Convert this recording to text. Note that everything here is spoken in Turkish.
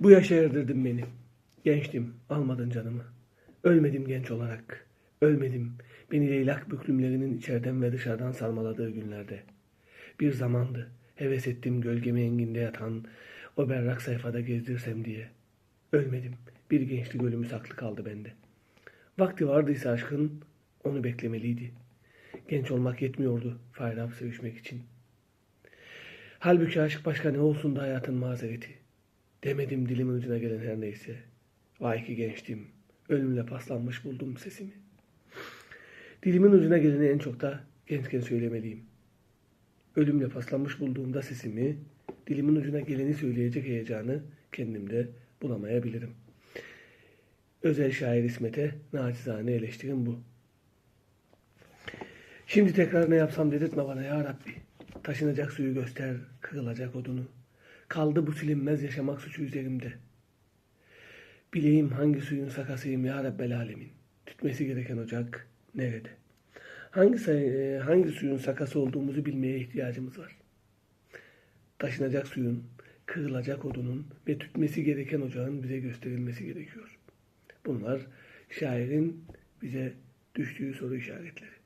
Bu yaşa erdirdin beni. Gençtim, almadın canımı. Ölmedim genç olarak. Ölmedim. Beni leylak büklümlerinin içeriden ve dışarıdan sarmaladığı günlerde. Bir zamandı. Heves ettim gölgemi enginde yatan o berrak sayfada gezdirsem diye. Ölmedim. Bir gençlik ölümü saklı kaldı bende. Vakti vardıysa aşkın onu beklemeliydi. Genç olmak yetmiyordu faydalı sevişmek için. Halbuki aşk başka ne olsun da hayatın mazereti. Demedim dilimin ucuna gelen her neyse. Vay ki gençtim. Ölümle paslanmış buldum sesimi. Dilimin ucuna geleni en çok da gençken söylemeliyim. Ölümle paslanmış bulduğumda sesimi, dilimin ucuna geleni söyleyecek heyecanı kendimde bulamayabilirim. Özel şair İsmet'e nacizane eleştirim bu. Şimdi tekrar ne yapsam dedirtme bana ya Rabbi. Taşınacak suyu göster, kırılacak odunu. Kaldı bu silinmez yaşamak suçu üzerimde. Bileyim hangi suyun sakasıyım ya Rabbel Alemin. Tütmesi gereken ocak nerede? Hangi, e, hangi suyun sakası olduğumuzu bilmeye ihtiyacımız var. Taşınacak suyun, kırılacak odunun ve tütmesi gereken ocağın bize gösterilmesi gerekiyor. Bunlar şairin bize düştüğü soru işaretleri.